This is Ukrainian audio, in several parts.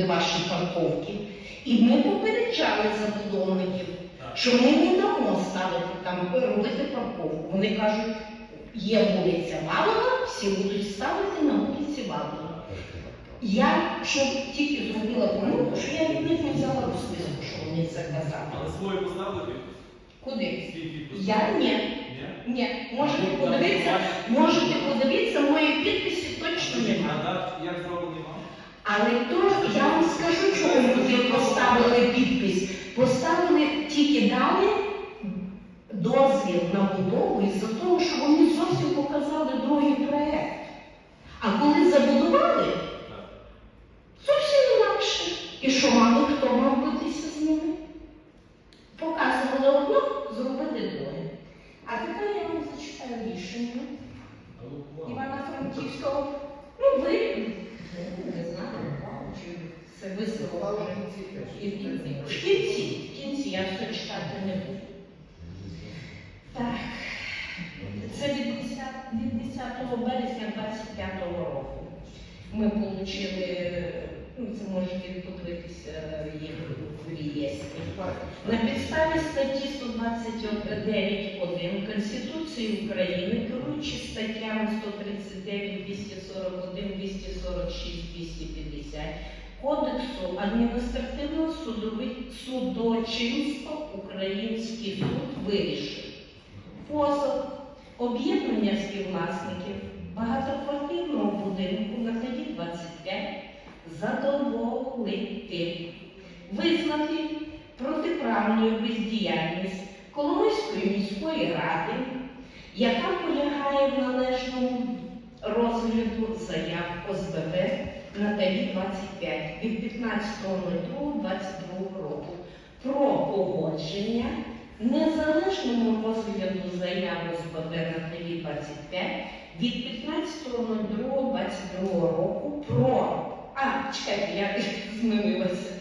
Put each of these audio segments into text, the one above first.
буде ваші парковки. І ми попереджали забудовників, що ми не дамо ставити там, робити парковку. Вони кажуть, є вулиця Валова, всі будуть ставити на вулиці Валова. Я щоб тільки зробила помилку, що я від них не взяла розписку, що вони це казали. Але свою поставили? Куди? Я ні. Ні? Ні, можете подивитися, можете подивитися, мої підписи точно немає. мандат як зроблений вам? Але то я вам скажу, чому люди поставили підпис. Поставили тільки дали дозвіл на будову із-за того, що вони зовсім показали другий проект. А коли забудували, зовсім інакше. І що мало хто мав битися з ними? Показували одно, зробити друге. А тепер я вам зачитаю рішення. Івана Франківського. Ну, ви не знаю, чи це висловили. І в кінці. В кінці, в кінці я все читати не буду. Так. Це від 10, від 10 березня 25 року. Ми отримали, ну це можете подивитися їх в реєстрі. На підставі статті 129.1 Конституції України, керуючи статтями 139, 241, 246, 250 Кодексу адміністративного судочинства Український суд вирішив позов об'єднання співвласників багатоквартирного будинку на тоді 25 задоволити, визнати протиправною бездіяльність Коломийської міської ради, яка полягає в належному розгляду заяв ОСББ на ТАВІ 25 від 15.02.22 року про погодження незалежному розгляду заяви ОСББ на ТАВІ 25 від 15.02.22 року про чекайте, я змінилася,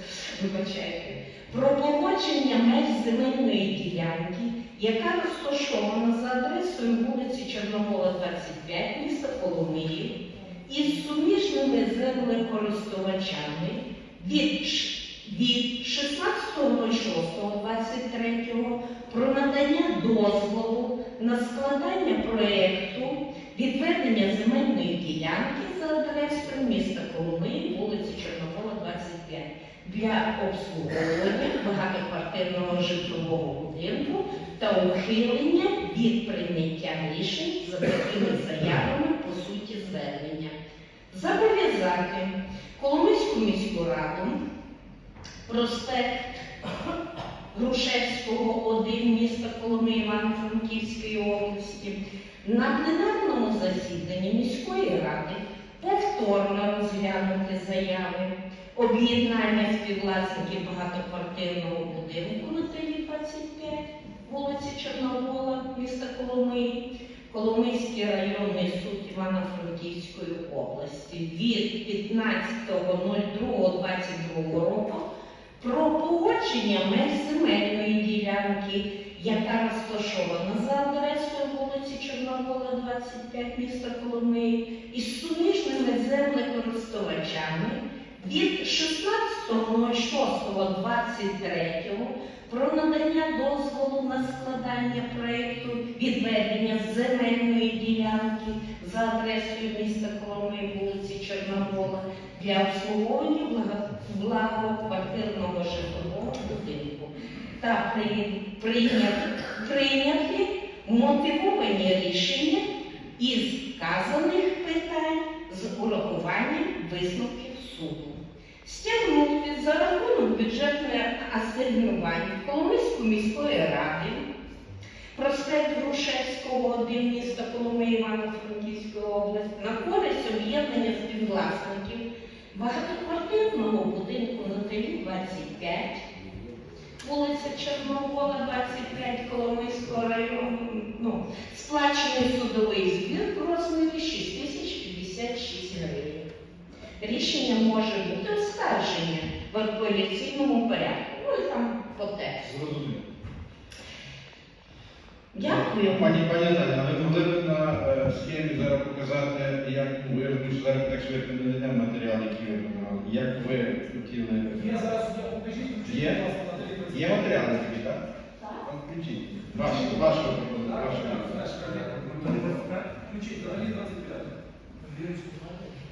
вибачайте. Про погодження меж земельної ділянки, яка розташована за адресою вулиці Чорновола, 25, міста Коломиї, із суміжними землекористувачами від, від 16.06.23 про надання дозволу на складання проєкту відведення земельної ділянки за адресою міста Коломиї, вулиці Чорновола, 25 для обслуговування багатоквартирного житлового будинку та ухилення від прийняття рішень за такими заявами по суті звернення. Зобов'язати Коломийську міську раду проспект Грушевського, 1 міста Коломиї Івано-Франківської області на пленарному засіданні міської ради повторно розглянути заяви об'єднання співвласників багатоквартирного будинку на ТВ 25 вулиці Чорновола, міста Коломиї, Коломийський районний суд Івано-Франківської області. Від 15.02.22 року про погодження земельної ділянки, яка розташована за адресою вулиці Чорновола, 25 міста Коломиї, із суміжними землекористувачами від 16.06.23 про надання дозволу на складання проєкту відведення земельної ділянки за адресою міста Коломиї, вулиці Чорновола для обслуговування благо- благоквартирного житлового будинку та при- прийняти, прийняти мотивовані рішення із вказаних питань з урахуванням висновків суду. Стягнути за рахунок бюджетних асигнувань Коломийської міської ради проспект Грушевського, 1 міста Коломиї Івано-Франківської області на користь об'єднання співвласників багатоквартирного будинку на ТВ 25 вулиця Чорновола, 25 Коломийського району, ну, сплачений судовий збір в розмірі 6 тисяч 56 гривень. Рішення може бути оскарження в апеляційному порядку. Ну і там по тексту. Зрозуміло. Дякую. Пані пані Наталя, а ви могли б на е, схемі зараз показати, як ну, я розумію, що зараз так швидко не дадемо матеріал, який ви подавали. Як ви хотіли? Я зараз я покажіть, Є? Є матеріали такі, так? Так. Включіть. Ваш, ваша Так, ваша. так, так. Включіть, взагалі 25.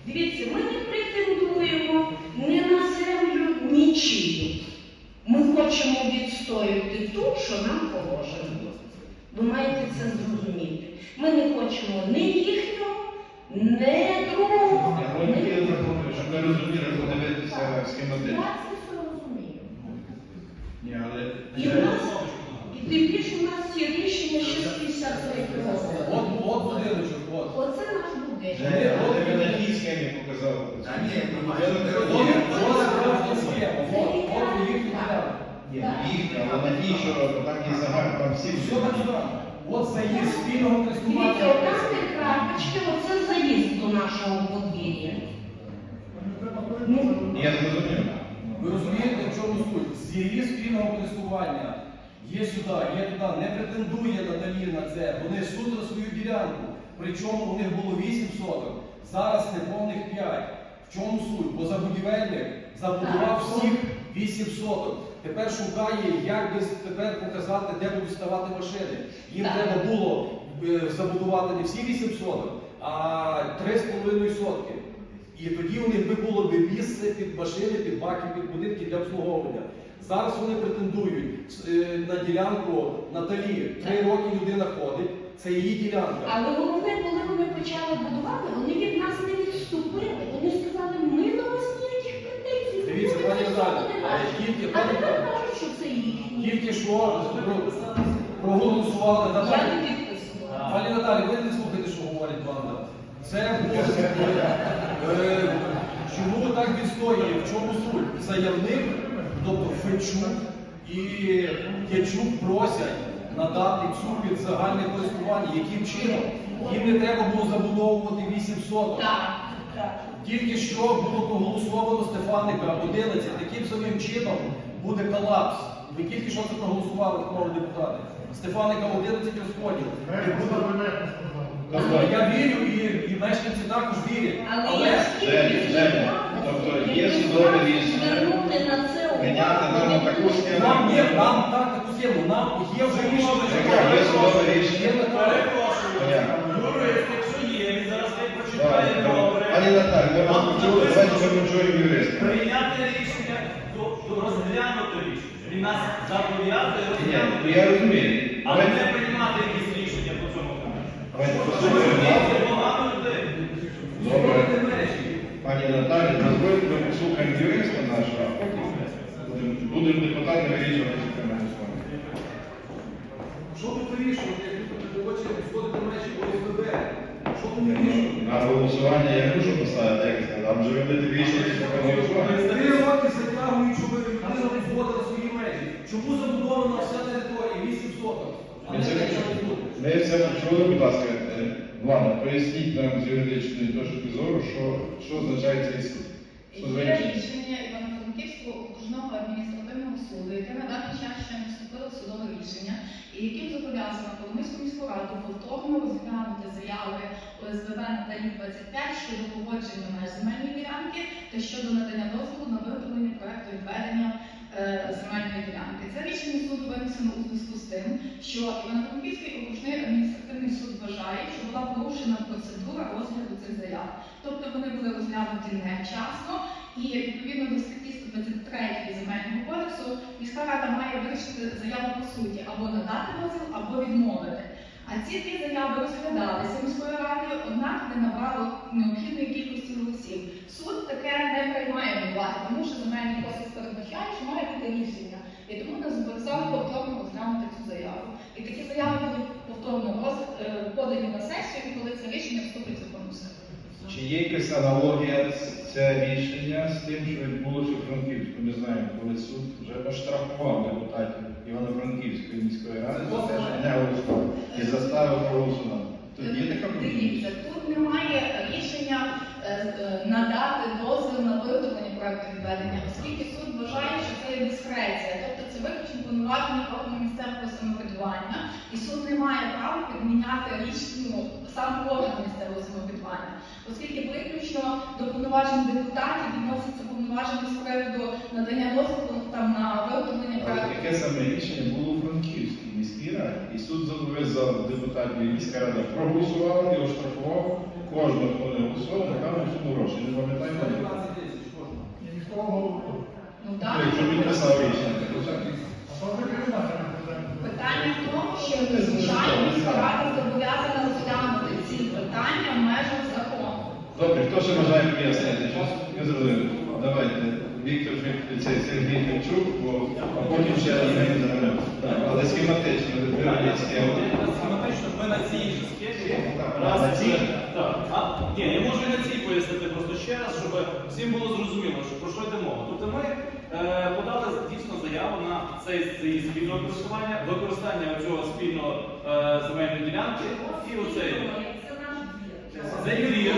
Дивіться, ми не претендуємо ні на землю, нічию. Ми хочемо відстояти ту, що нам положено. Ви маєте це зрозуміти. Ми не хочемо ні їхнього, ні другого. Я вам ні- хотіли запропонувати, щоб ви розуміли, подивитися Я схематично. це все розумію. Ні, але І в нас, і тим більше у нас є рішення 63 року. От, от будиночок, от. Оце наш будинок. Женя, але ви на тій схемі показали. Та От, заїзд спільного крапочки, оце заїзд до нашого подвір'я. Ви розумієте, в чому суть? З спільного користування є сюди, є туди, не претендує Наталі на це. Вони суто свою ділянку. Причому у них було 8 соток, зараз неповних 5. В чому суть? Бо забудівельник забудував всіх 8 соток. Тепер шукає, як би тепер показати, де будуть ставати машини. Їм Так. треба було е, забудувати не всі 8 соток, а 3,5 сотки. І тоді у них би було б місце під машини, під баки, під будинки для обслуговування. Зараз вони претендують е, на ділянку Наталі. Три роки людина ходить, це її ділянка. Але головне, коли вони почали будувати, вони від нас не відступили. Вони сказали, ми до вас ніяких претензій. Дивіться, пані Наталя, не е, наше». тільки А пані тепер кажуть, що це їхні. тільки що про- проголосували Я не підписувала. Пані Наталі, ви не слухайте, що говорить банда. Це було. Е, Чому так відстоює? В чому суть? Заявник, тобто Фечук і Ячук просять надати цю під загальне користування. Яким чином? Їм не треба було забудовувати 8 соток. Так, так. Тільки що було проголосовано Стефаника 11. Таким самим чином буде колапс. Ви тільки що це проголосували, пановні депутати. Стефаника 11 розподіл. Буде- Тобто, Я вірю і, і мешканці також вірять. Але Але я Женя, тобто є судове рішення, нам таку схему. нам є, нам так таку схему, нам є вже рішення. Є судове рішення. Понятно. Якщо є, він зараз не прочитає. Пані Наталі, ми вас почули, давайте ми почуємо юриста. Прийняти рішення, до- до розглянути рішення. Він нас зобов'язує Ні, розглянути. ну, я розумію. Але не приймати якісь рішення по цьому Давайте питанню. Це багато людей. Добре. Пані Наталі, дозвольте, ми послухаємо юриста нашого. Будемо- Будемо депутати вирішувати ці питання з вами. Що тут вирішувати, як ви хочете сходити межі ОСББ? Що тут вирішувати? На голосування я можу поставити, як сказав, там вже робити рішення після голосування. Три роки затягують, щоб людина узгодила свої межі. Чому забудована вся територія, 8 соток? А Ми не це те, що почули. Тут? Ми будь ласка, е, Влада, поясніть нам з юридичної точки зору, що, що означає цей суд. Що Є рішення? Івано-Франківського окружного адміністративного суду, яке на даний час ще не вступило в судове рішення, і яким зобов'язано Коломийську міську раду повторно розглянути заяви ОСББ Наталі 25 щодо погодження меж земельної ділянки та щодо надання дозволу на виготовлення проекту відведення земельної ділянки. Це рішення суду винесено у зв'язку з тим, що Івано-Франківський окружний адміністративний суд вважає, що була порушена процедура розгляду цих заяв. Тобто вони були розглянуті невчасно, і відповідно до статті 123 земельного кодексу міська рада має вирішити заяву по суті або надати дозвіл, або відмовити. А ці дві заяви розглядалися міською радою, однак не набрало необхідної кількості голосів. Суд таке не приймає уваги, тому що земельний кодекс передбачає, що має бути рішення. І тому нас зобов'язали повторно розглянути цю заяву. І такі заяви будуть повторно роз- е, подані на сесію, коли це рішення вступить в законну силу. Чи є якась аналогія це рішення з тим, що відбулося у Франківську? Ми знаємо, коли суд вже оштрафував депутатів Івано-Франківської міської ради за те, що не голосували і заставив проголосувати. Тут є така проблема? Дивіться, тут немає рішення е, е, надати дозвіл на виготовлення проекту відведення, оскільки суд вважає, що це є дискреція, тобто це виключно повноваження органу місцевого самоврядування, і суд не має права підміняти рішення сам орган місцевого самоврядування, оскільки виключно до повноважень депутатів відноситься повноваження з приводу надання дозволу там на виготовлення Але проекту. Таке саме рішення було у Франківській міській раді. І суд зобов'язав депутатів, і міська рада проголосувала і оштрафував кожного, хто не голосував, на суму грошей. Не пам'ятаю, навіть. Ну, Ну, так. Писав рішення. Питання в тому, що звичайно рада зобов'язана розглянути ці питання в межах закону. Добре, хто ще бажає пояснити? Не зрозуміло. Давайте. Віктор цей Сергій Фімчук, бо а потім ще Євгеній Заранов. Так, але схематично, вибирає схему. Схематично ми на цій же схемі раз на цій? Так. А, ні, я можу і на цій пояснити просто ще раз, щоб всім було зрозуміло, що про що йде мова. Тобто ми подали дійсно заяву на цей, цей спільне користування, використання цього спільного е, земельної ділянки і оцей. Це наш двір. Цей двір,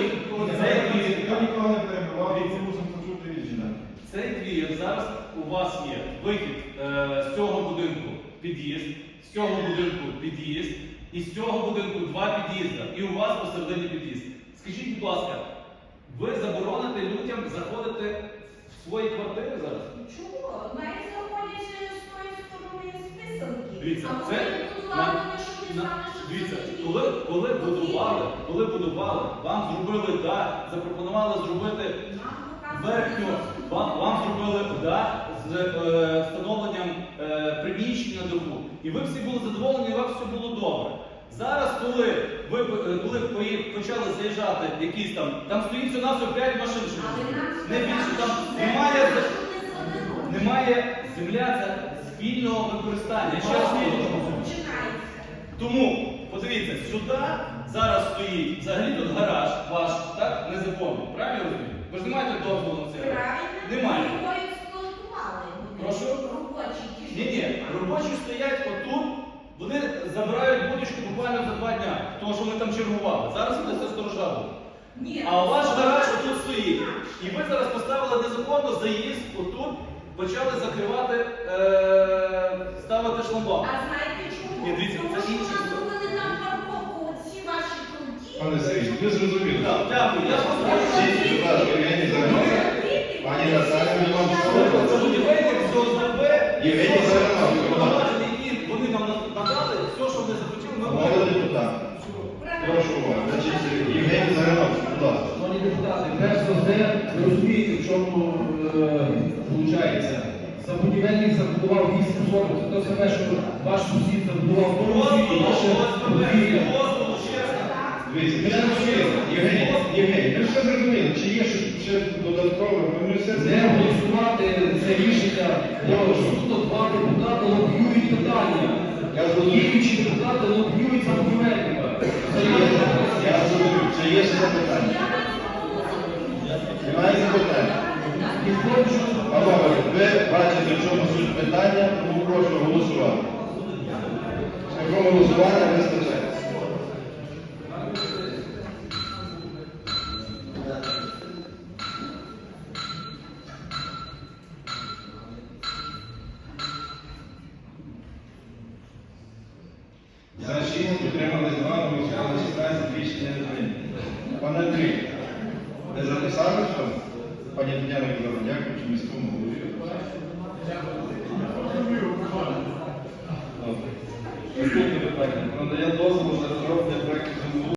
цей двір, Я нікого не перебував, і мусимо почути рішення. Цей двір зараз у вас є вихід е, з цього будинку під'їзд, з цього будинку під'їзд, і з цього будинку два під'їзди. І у вас посередині під'їзд. Скажіть, будь ласка, ви забороните людям заходити свої квартири зараз? Чому? Навіть заходять з тої сторони списанки. Дивіться, це на- що ти на- знаєш, що Дивіться, це коли, коли будували, коли будували, вам зробили дах, запропонували зробити Нам показують, верхню, вам, вам зробили дах з е, встановленням е, приміщення даху. І ви всі були задоволені, і у все було добре. Зараз, коли ви е, коли пої- почали заїжджати якісь там, там стоїть у нас 5 машин, Але нам не більше, там сказали, що немає, це нашу незалежність. Немає земля спільного використання. Ще раз. Тому, подивіться, сюди зараз стоїть взагалі тут гараж ваш, так, незаконний. Правильно розумію? Ви ж не маєте дозволу на це. Правильно? Немає. Його експлуатували. Прошу? Робочі. Ні, ні, робочі стоять отут, вони забирають будочку буквально за два дня, тому що вони там чергували. Зараз вони це сторожа будуть. Ні. А у вас гараж отут стоїть. І ви зараз поставили незаконно заїзд отут, почали закривати, е- ставити шламбам. А знаєте чому? Ні, дивіться, Тому це що інше. нас зробили там парковку, от всі ваші круті. Пане Сергій, ви зрозуміли. Так, дякую. Я просто Всі, будь ласка, Євгеній Пані Наталя, ми вам слово. Це будівельник з ОСББ, Євгеній Заранов, будь ласка. повноваження, які вони нам надали, все, що вони захотіли, ми Мова робимо. депутата. Прошу вас. Значить, Євгеній Заранов, будь ласка. Шановні депутати, перш за все, ви розумієте, в чому виходить. Забудівельник забудував 8 соток. Це те саме, що ваш сусід забудував Дозволу, порозі і ваше подвір'я. Дивіться, ми зрозуміли. Євгеній, Євгеній, ми все зрозуміли. Чи є ще, ще додаткове? Ми, ми все Не голосувати це рішення, бо суто два депутати лобіюють питання. Я зрозумів. Діючі депутати лобіюють є Я зрозумів. Чи є ще запитання? Немає? Панове, ви бачите, в чому суть питання, тому прошу голосувати. Шляхом голосування визначається. За 6 підтримали 2, голосували 16, рішення не прийнято. Пане Андрій, ви записали що? Пані Тетяна